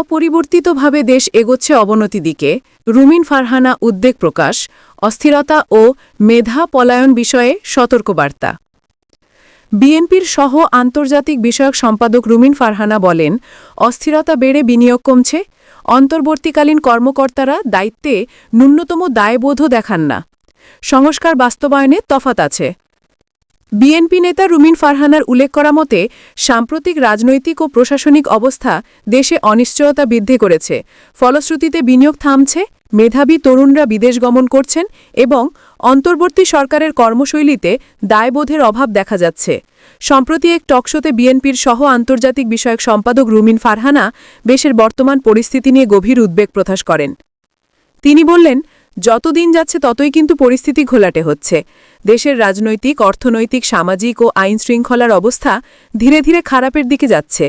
অপরিবর্তিতভাবে দেশ এগোচ্ছে অবনতি দিকে, রুমিন ফারহানা, উদ্বেগ প্রকাশ, অস্থিরতা ও মেধা পলায়ন বিষয়ে সতর্কবার্তা। বিএনপির সহ আন্তর্জাতিক বিষয়ক সম্পাদক রুমিন ফারহানা বলেন, অস্থিরতা বেড়ে বিনিয়োগ কমছে, অন্তর্বর্তীকালীন কর্মকর্তারা দায়িত্বে ন্যূনতম দায়বোধও দেখান না। সংস্কার বাস্তবায়নে তফাত আছে। বিএনপি নেতা রুমিন ফারহানার উল্লেখ করা মতে, সাম্প্রতিক রাজনৈতিক ও প্রশাসনিক অবস্থা দেশে অনিশ্চয়তা বৃদ্ধি করেছে। ফলশ্রুতিতে বিনিয়োগ থামছে, মেধাবী তরুণরা বিদেশ গমন করছেন এবং অন্তর্বর্তী সরকারের কর্মশৈলীতে দায়বোধের অভাব দেখা যাচ্ছে। সম্প্রতি এক টকশোতে বিএনপির সহ আন্তর্জাতিক বিষয়ক সম্পাদক রুমিন ফারহানা দেশের বর্তমান পরিস্থিতি নিয়ে গভীর উদ্বেগ প্রকাশ করেন। তিনি বললেন যত দিন যাচ্ছে ততই কিন্তু পরিস্থিতি ঘোলাটে হচ্ছে। দেশের রাজনৈতিক, অর্থনৈতিক, সামাজিক ও আইন শৃঙ্খলার অবস্থা ধীরে ধীরে খারাপের দিকে যাচ্ছে।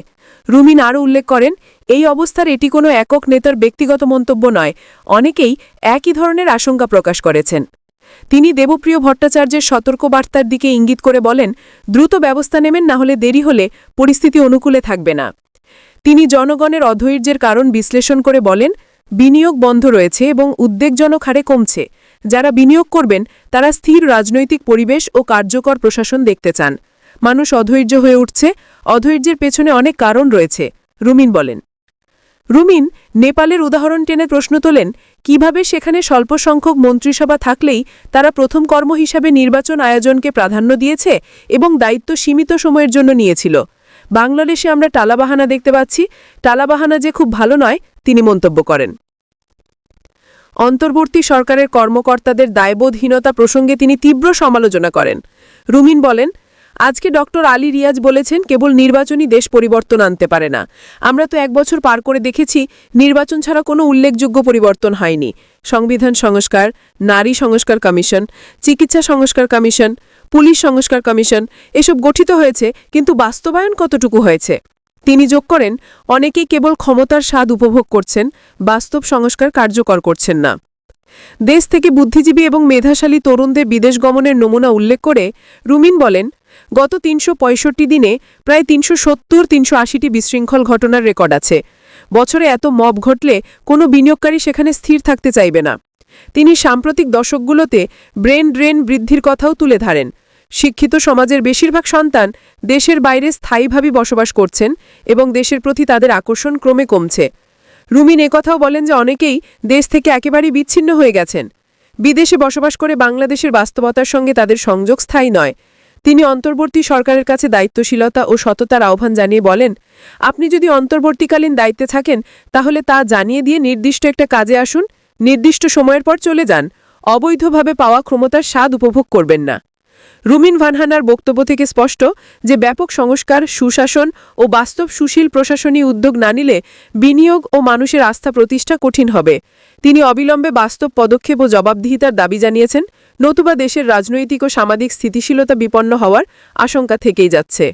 রুমিন আরও উল্লেখ করেন, এই অবস্থার এটি কোনো একক নেতার ব্যক্তিগত মন্তব্য নয়, অনেকেই একই ধরনের আশঙ্কা প্রকাশ করেছেন। তিনি দেবপ্রিয় ভট্টাচার্যের সতর্কবার্তার দিকে ইঙ্গিত করে বলেন, দ্রুত ব্যবস্থা নেবেন, না হলে দেরি হলে পরিস্থিতি অনুকূলে থাকবে না। তিনি জনগণের অধৈর্যের কারণ বিশ্লেষণ করে বলেন বিনিয়োগ বন্ধ রয়েছে এবং উদ্বেগজনক হারে কমছে। যারা বিনিয়োগ করবেন, তারা স্থির রাজনৈতিক পরিবেশ ও কার্যকর প্রশাসন দেখতে চান। মানুষ অধৈর্য হয়ে উঠছে। অধৈর্যের পেছনে অনেক কারণ রয়েছে, রুমিন বলেন। রুমিন, নেপালের উদাহরণ টেনে প্রশ্ন তোলেন, কীভাবে সেখানে স্বল্প সংখ্যক মন্ত্রিসভা থাকলেই তারা প্রথম কর্ম হিসাবে নির্বাচন আয়োজনকে প্রাধান্য দিয়েছে এবং দায়িত্ব সীমিত সময়ের জন্য নিয়েছিল? বাংলাদেশে আমরা টালাবাহানা দেখতে পাচ্ছি। টালাবাহানা যে খুব ভালো নয়, তিনি মন্তব্য করেন। অন্তর্বর্তী সরকারের কর্মকর্তাদের দায়বোধহীনতা প্রসঙ্গে তিনি তীব্র সমালোচনা করেন। রুমিন বলেন আজকে ডক্টর আলী রিয়াজ বলেছেন কেবল নির্বাচনই দেশ পরিবর্তন আনতে পারে না। আমরা তো এক বছর পার করে দেখেছি, নির্বাচন ছাড়া কোনো উল্লেখযোগ্য পরিবর্তন হয়নি। সংবিধান সংস্কার, নারী সংস্কার কমিশন, চিকিৎসা সংস্কার কমিশন, পুলিশ সংস্কার কমিশন, এসব গঠিত হয়েছে, কিন্তু বাস্তবায়ন কতটুকু হয়েছে? তিনি যোগ করেন, অনেকেই কেবল ক্ষমতার স্বাদ উপভোগ করছেন, বাস্তব সংস্কার কার্যকর করছেন না। দেশ থেকে বুদ্ধিজীবী এবং মেধাশালী তরুণদের বিদেশ গমনের নমুনা উল্লেখ করে রুমিন বলেন, গত তিনশো পঁয়ষট্টি দিনে প্রায় তিনশো সত্তর, তিনশো আশিটি বিশৃঙ্খল ঘটনার রেকর্ড আছে। বছরে এত মব ঘটলে কোনো বিনিয়োগকারী সেখানে স্থির থাকতে চাইবে না। তিনি সাম্প্রতিক দশকগুলোতে ব্রেন ড্রেন বৃদ্ধির কথাও তুলে ধরেন। শিক্ষিত সমাজের বেশিরভাগ সন্তান দেশের বাইরে স্থায়ীভাবে বসবাস করছেন এবং দেশের প্রতি তাদের আকর্ষণ ক্রমে কমছে। রুমিন একথাও বলেন যে অনেকেই দেশ থেকে একেবারেই বিচ্ছিন্ন হয়ে গেছেন। বিদেশে বসবাস করে বাংলাদেশের বাস্তবতার সঙ্গে তাদের সংযোগ স্থায়ী নয়। তিনি অন্তর্বর্তী সরকারের কাছে দায়িত্বশীলতা ও সততার আহ্বান জানিয়ে বলেন, আপনি যদি অন্তর্বর্তীকালীন দায়িত্বে থাকেন, তাহলে তা জানিয়ে দিয়ে নির্দিষ্ট একটা কাজে আসুন, নির্দিষ্ট সময়ের পর চলে যান। অবৈধভাবে পাওয়া ক্ষমতার স্বাদ উপভোগ করবেন না। রুমিন ভানহানার বক্তব্য থেকে স্পষ্ট যে ব্যাপক সংস্কার, সুশাসন ও বাস্তব সুশীল প্রশাসনী উদ্যোগ না নিলে বিনিয়োগ ও মানুষের আস্থা প্রতিষ্ঠা কঠিন হবে। তিনি অবিলম্বে বাস্তব পদক্ষেপ ও জবাবদিহিতার দাবি জানিয়েছেন, নতুবা দেশের রাজনৈতিক ও সামাজিক স্থিতিশীলতা বিপন্ন হওয়ার আশঙ্কা থেকেই যাচ্ছে।